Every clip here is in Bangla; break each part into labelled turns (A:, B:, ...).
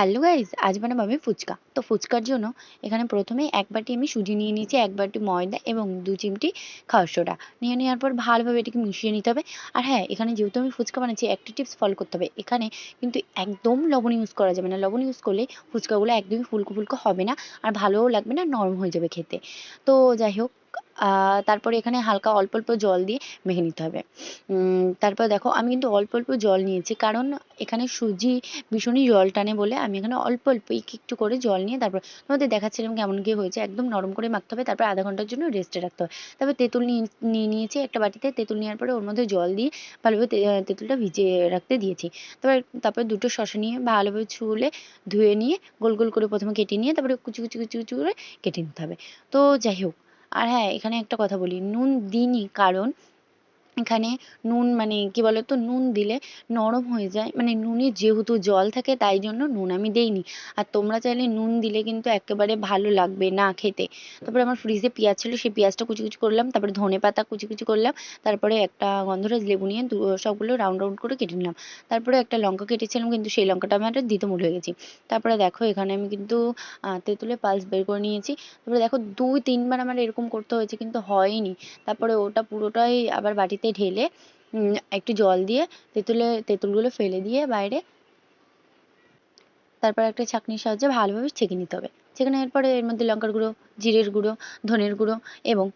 A: হ্যালো গাইস আজ বানাবো আমি ফুচকা। তো ফুচকার জন্য এখানে প্রথমে এক বাটি আমি সুজি নিয়ে নিয়েছি, এক বাটি ময়দা এবং দু চিমটি খাওয়ার সোডা। নিয়ে নেওয়ার পর ভালোভাবে এটাকে মিশিয়ে নিতে হবে। আর হ্যাঁ এখানে যেহেতু আমি ফুচকা বানাচ্ছি, একটা টিপস ফলো করতে হবে। এখানে কিন্তু একদম লবণ ইউজ করা যাবে না। লবণ ইউজ করলে ফুচকাগুলো একদমই ফুলকো ফুলকো হবে না আর ভালোও লাগবে না, নরম হয়ে যাবে খেতে। তো যাই হোক তারপরে এখানে হালকা অল্প অল্প জল দিয়ে মেখে নিতে হবে। তারপর দেখো, আমি কিন্তু অল্প অল্প জল নিয়েছি, কারণ এখানে সুজি ভীষণই জল টানে বলে আমি এখানে অল্প অল্প একটু করে জল নিয়ে তারপর তোমাদের দেখাচ্ছিলাম কেমন কি হয়েছে, একদম নরম করে মাখতে হবে, তারপর আধা ঘণ্টার জন্য রেস্টে রাখতে হবে। তারপর তেঁতুল নিয়ে নিয়ে নিয়েছি একটা বাটিতে, তেঁতুল নেওয়ার পরে ওর মধ্যে জল দিয়ে ভালোভাবে তেঁতুলটা ভিজিয়ে রাখতে দিয়েছি। তারপর তারপর দুটো শসা নিয়ে ভালোভাবে ছুলে ধুয়ে নিয়ে গোল গোল করে প্রথমে কেটে নিয়ে তারপরে কুচি কুচি কুচি কুচি করে কেটে নিতে হবে। তো যাই হোক আর হ্যাঁ এখানে একটা কথা বলি। নুন দিইনি কারণ এখানে নুন মানে কী বলতো, নুন দিলে নরম হয়ে যায়। মানে নুনে যেহেতু জল থাকে, তাই জন্য নুন আমি দেইনি। আর তোমরা চাইলে নুন দিলে কিন্তু একেবারে ভালো লাগবে না খেতে। তারপরে আমার ফ্রিজে পেঁয়াজ ছিল, সেই পেঁয়াজটা কুচি কুচি করলাম। তারপরে ধনে পাতা কুচি কুচি করলাম। তারপরে একটা গন্ধরাজ লেবু নিয়ে সবগুলো রাউন্ড রাউন্ড করে কেটে নিলাম। তারপরে একটা লঙ্কা কেটেছিলাম, কিন্তু সেই লঙ্কাটা আমি একটা দিতে ভুলে গেছি। তারপরে দেখো, এখানে আমি কিন্তু তেঁতুলের পাল্স বের করে নিয়েছি। তারপরে দেখো, দুই, তিনবার আমার এরকম করতে হয়েছে, কিন্তু হয়নি। তারপরে ওটা পুরোটাই আবার বাটিতে ঢেলে একটু জল দিয়ে তেঁতুলে, তেঁতুলগুলো ফেলে দিয়ে বাইরে তারপর একটা ছাঁকনির সাহায্যে ভালোভাবে ছেঁকে নিতে হবে। ছেঁকে নেওয়ার পরে এর মধ্যে লঙ্কার গুঁড়ো, জিরের গুঁড়ো, ধনের গুঁড়ো এবং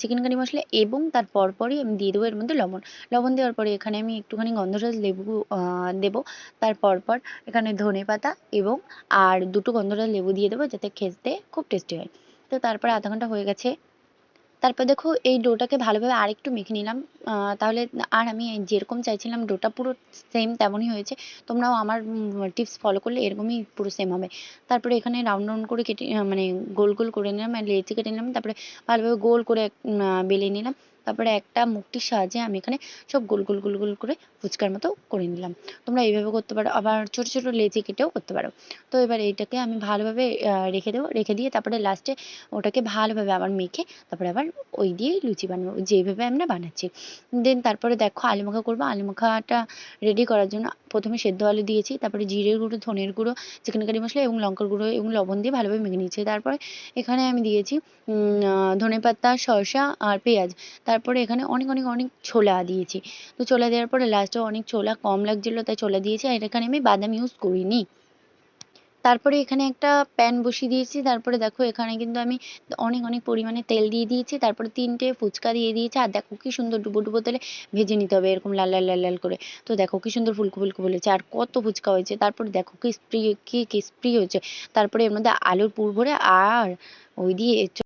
A: চিকেন কারি মশলা এবং তার পরপরই আমি দিয়ে দেবো এর মধ্যে লবণ। লবণ দেওয়ার পরে এখানে আমি একটুখানি গন্ধরাজ লেবু দেবো। তার পরপর এখানে ধনে পাতা এবং আর দুটো গন্ধরাজ লেবু দিয়ে দেবো যাতে খেতে খুব টেস্টি হয়। তো তারপরে আধা ঘণ্টা হয়ে গেছে। তারপর দেখো এই ডোটাকে ভালোভাবে আরেকটু মেখে নিলাম। তাহলে আর আমি যেরকম চাইছিলাম ডোটা পুরো সেম তেমনই হয়েছে। তোমরাও আমার টিপস ফলো করলে এরকমই পুরো সেম হবে। তারপরে এখানে রাউন্ড রাউন্ড করে কেটে মানে গোল গোল করে নিলাম লেচি কেটে নিলাম। তারপরে ভালোভাবে গোল করে বেলে নিলাম। তারপরে একটা মুখটির সাহায্যে আমি এখানে সব গোল গোল গোল গোল করে ফুচকার মতো করে নিলাম। তোমরা এইভাবে করতে পারো, আবার ছোটো ছোটো লেচি কেটেও করতে পারো। তো এবার এইটাকে আমি ভালোভাবে রেখে দেবো, রেখে দিয়ে তারপরে লাস্টে ওটাকে ভালোভাবে আবার মেখে তারপরে আবার ওই দিয়েই লুচি বানাবো যেইভাবে আমরা বানাচ্ছি। দেন তারপরে দেখো আলু মাখা করব। আলু মাখাটা রেডি করার জন্য প্রথমে সেদ্ধ আলু দিয়েছি, তারপরে জিরের গুঁড়ো, ধনের গুঁড়ো চিকেন কারি মশলা এবং লঙ্কার গুঁড়ো এবং লবণ দিয়ে ভালোভাবে মেখে নিয়েছি। তারপরে এখানে আমি দিয়েছি ধনে পাতা শসা আর পেঁয়াজ। তারপরে এখানে অনেক অনেক অনেক ছোলা দিয়েছি। তো ছোলা দেওয়ার পরে লাস্টে অনেক ছোলা কম লাগছিল, তাই ছোলা দিয়েছি। আর এখানে আমি বাদাম ইউজ করিনি। তারপরে এখানে একটা প্যান বসিয়ে দিয়েছি। তারপরে দেখো, এখানে কিন্তু আমি অনেক অনেক পরিমাণে তেল দিয়ে দিয়েছি। তারপরে তিনটে ফুচকা দিয়ে দিয়েছি। আর দেখো কি সুন্দর ডুবো ডুবো তেলে ভেজে নিতে হবে, এরকম লাল লাল লাল লাল করে। তো দেখো কি সুন্দর ফুলকো ফুলকো বলেছে আর কত ফুচকা হয়েছে। তারপরে দেখো কি স্প্রি কি কি স্প্রি হয়েছে। তারপরে এর মধ্যে আলুর পুর ভরে আর ওই দিয়ে